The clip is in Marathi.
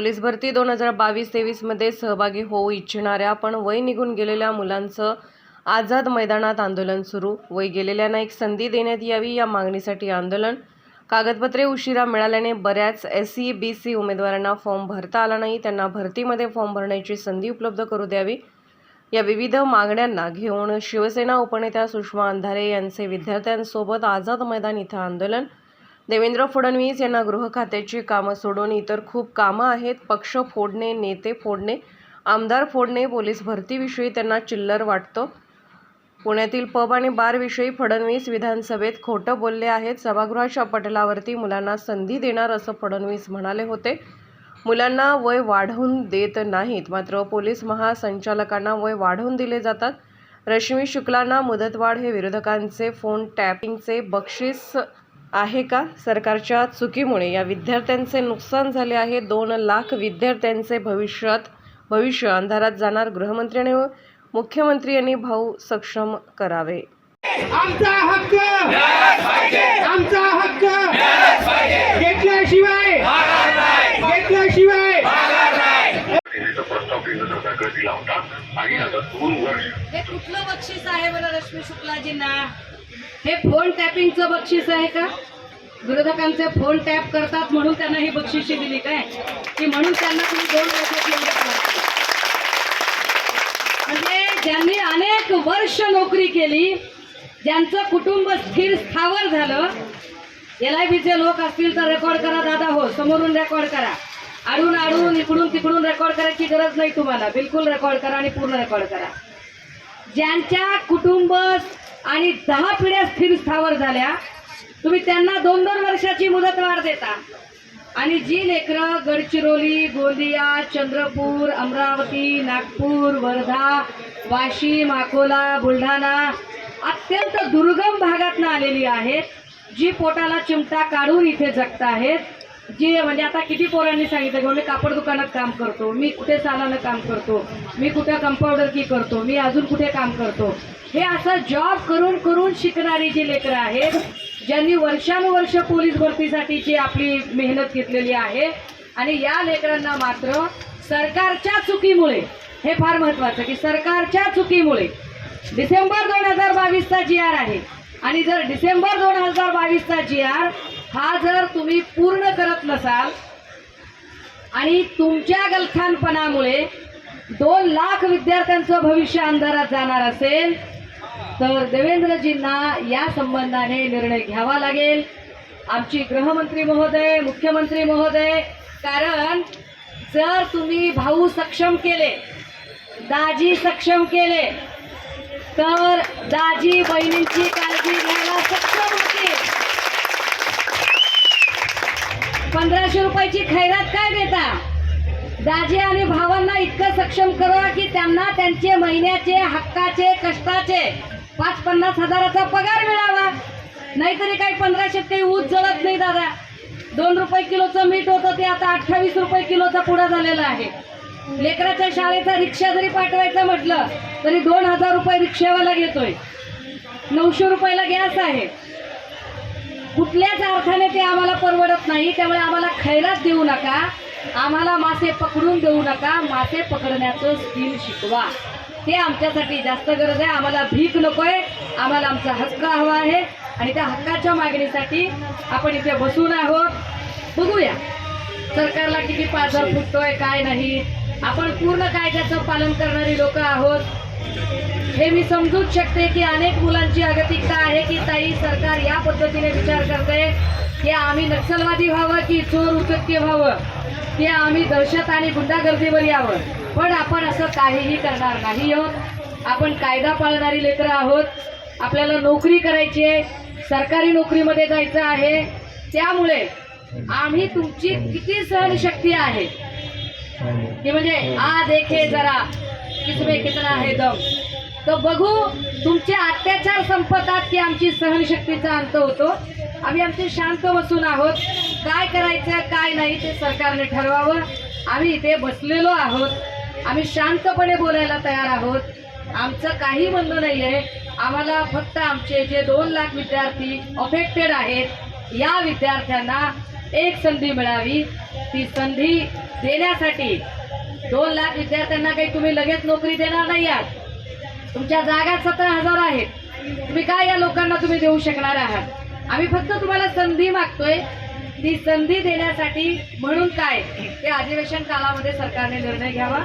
पोलीस भरती दोन हजार बावीस तेवीसमध्ये सहभागी होऊ इच्छिणाऱ्या पण वय निघून गेलेल्या मुलांचं आझाद मैदानात आंदोलन सुरू. वय गेलेल्यांना एक संधी देण्यात यावी या मागणीसाठी आंदोलन. कागदपत्रे उशिरा मिळाल्याने बऱ्याच एस सी बी सी उमेदवारांना फॉर्म भरता आला नाही. त्यांना भरतीमध्ये फॉर्म भरण्याची संधी उपलब्ध करू द्यावी. या विविध मागण्यांना घेऊन शिवसेना उपनेत्या सुषमा अंधारे यांचे विद्यार्थ्यांसोबत आझाद मैदान इथं आंदोलन. देवेंद्र फडणवीस यांना गृह खात्याची कामं सोडून इतर खूप कामं आहेत. पक्ष फोडणे नेते फोडणे आमदार फोडणे पोलीस भरतीविषयी त्यांना चिल्लर वाटतो. पुण्यातील पब आणि बारविषयी फडणवीस विधानसभेत खोटं बोलले आहेत. सभागृहाच्या पटलावरती मुलांना संधी देणार असं फडणवीस म्हणाले होते. मुलांना वय वाढवून देत नाहीत मात्र पोलीस महासंचालकांना वय वाढवून दिले जातात. रश्मी शुक्लांना मुदतवाढ हे विरोधकांचे फोन टॅपिंगचे बक्षीस आहे का? सरकारच्या चुकीमुळे या विद्यार्थ्यांचे नुकसान झाले आहे. दोन लाख विद्यार्थ्यांचे भविष्यात भविष्य अंधारात जाणार गृहमंत्री आणि मुख्यमंत्री यांनी भाऊ सक्षम करावे. आमचा हक्क! आमचा हक्क! घेतल्याशिवाय घेतल्याशिवाय! सेनेचा प्रस्ताव केंद्र सरकारकडे दिला होता आणि आता दोन वर्ष हे कुठलं बक्षीस आहे बरं रश्मी शुक्लाजींना? हे फोन टॅपिंगचं बक्षीस आहे का? विरोधकांचे फोन टॅप करतात म्हणून त्यांना ही बक्षिशी दिली काय? की म्हणून त्यांना तुम्ही दोन म्हणजे ज्यांनी अनेक वर्ष नोकरी केली ज्यांचं कुटुंब स्थिर स्थावर झालं एल आय बीचे लोक असतील तर रेकॉर्ड करा दादा हो समोरून रेकॉर्ड करा. आडून आडून इकडून तिकडून रेकॉर्ड करायची गरज नाही तुम्हाला. बिलकुल रेकॉर्ड करा आणि पूर्ण रेकॉर्ड करा. ज्यांच्या कुटुंब आणि दहा पिढ्या स्थिर स्थावर झाल्या. तुम्ही त्यांना दोन दोन वर्षाची मुदतवाढ देता. आणि जी लेकरं गडचिरोली गोंदिया चंद्रपूर अमरावती नागपूर वर्धा वाशिम अकोला बुलढाणा अत्यंत दुर्गम भागातनं आलेली आहेत जी पोटाला चिमटा काढून इथे जगत आहेत जी म्हणजे आता किती पोरांनी सांगितलं की मी कापड दुकानात काम करतो मी कुठे सालानं काम करतो मी कुठे कंपाऊंडर की करतो मी अजून कुठे काम करतो? हे असं जॉब करून करून शिकणारी जी लेकरं आहेत ज्यांनी वर्षानुवर्ष पोलीस भरतीसाठीची आपली मेहनत घेतलेली आहे आणि या लेकरांना मात्र सरकारच्या चुकीमुळे हे फार महत्वाचं की सरकारच्या चुकीमुळे डिसेंबर दोन हजार बावीसचा जी आर आहे आणि जर डिसेंबर दोन हजार बावीसचा जी आर हा जर तुम्ही पूर्ण करत नसाल आणि तुमच्या गलथानपणामुळे दोन लाख विद्यार्थ्यांचं भविष्य अंधारात जाणार असेल तर देवेंद्रजींना या संबंधाने निर्णय घ्यावा लागेल. आमची गृहमंत्री महोदय मुख्यमंत्री महोदय कारण जर तुम्ही भाऊ सक्षम केले दाजी सक्षम केले तर दाजी बहिणींची काळजी घ्यायला सक्षम होतील. पंधराशे रुपयाची खैरात काय देता? दाजी आणि भावांना इतकं सक्षम करा की त्यांना त्यांचे महिन्याचे हक्काचे कष्टाचे पाच पन्नास हजाराचा पगार मिळावा. नाहीतरी काही पंधराशेत काही ऊस जळत नाही दादा. दोन रुपये किलोचं मीठ होतं ते आता अठ्ठावीस रुपये किलोचा पुढा झालेला आहे. लेकराच्या शाळेचा रिक्षा जरी पाठवायचं म्हटलं तरी दोन हजार रुपये रिक्षावाला घेतोय. नऊशे रुपयाला गॅस आहे. कुठल्याच अर्थाने ते आम्हाला परवडत नाही त्यामुळे आम्हाला खैराच देऊ नका. आम्हाला मासे पकडून देऊ नका. मासे पकडण्याचं स्किल शिकवा. ते आमच्यासाठी जास्त गरज आहे. आम्हाला भीक नकोय. आम्हाला आमचा हक्क हवा आहे. आणि त्या हक्काच्या मागणीसाठी आपण इथे बसून आहोत. बघूया. सरकारला किती पाझर फुटतोय काय नाही. आपण पूर्ण कायद्याचं पालन करणारी लोक आहोत. हे मी समजूच शकते की अनेक मुलांची अगतिकता आहे की ताई सरकार या पद्धतीने विचार करते की आम्ही नक्षलवादी व्हावं की चोर उचक्य व्हावं? की आम्ही दहशत आणि गुंडागर्दीवर यावं? पण आपण असं काहीही करणार नाही आहोत. आपण कायदा पाळणारी लेकरं आहोत. आपल्याला नोकरी करायची आहे. सरकारी नोकरीमध्ये जायचं आहे. त्यामुळे आम्ही तुमची किती सहनशक्ती आहे? की म्हणजे आ देखे जरा. किसमें कितना है दम तर बघू तुमचे अत्याचार संपतात की आमची सहनशक्तीचा अंत होतो. आम्ही आमचे शांत बसून आहोत. काय करायचं काय नाही ते सरकारने ठरवावं. आम्ही इथे बसलेलो आहोत. आम्ही शांतपणे बोलायला तयार आहोत. आमचं काही म्हणणं नाही आहे. आम्हाला फक्त आमचे जे दोन लाख विद्यार्थी अफेक्टेड आहेत या विद्यार्थ्यांना एक संधी मिळावी. ती संधी देण्यासाठी दोन लाख विद्यार्थ्यांना काही तुम्ही लगेच नोकरी देणार नाही आहात. तुमच्या जागा सतरा हजार आहेत. तुम्ही काय या लोकांना तुम्ही देऊ शकणार आहात? आम्ही फक्त तुम्हाला संधी मागतोय. ती संधी देण्यासाठी म्हणून काय? ते अधिवेशन कालामध्ये सरकारने निर्णय घ्यावा.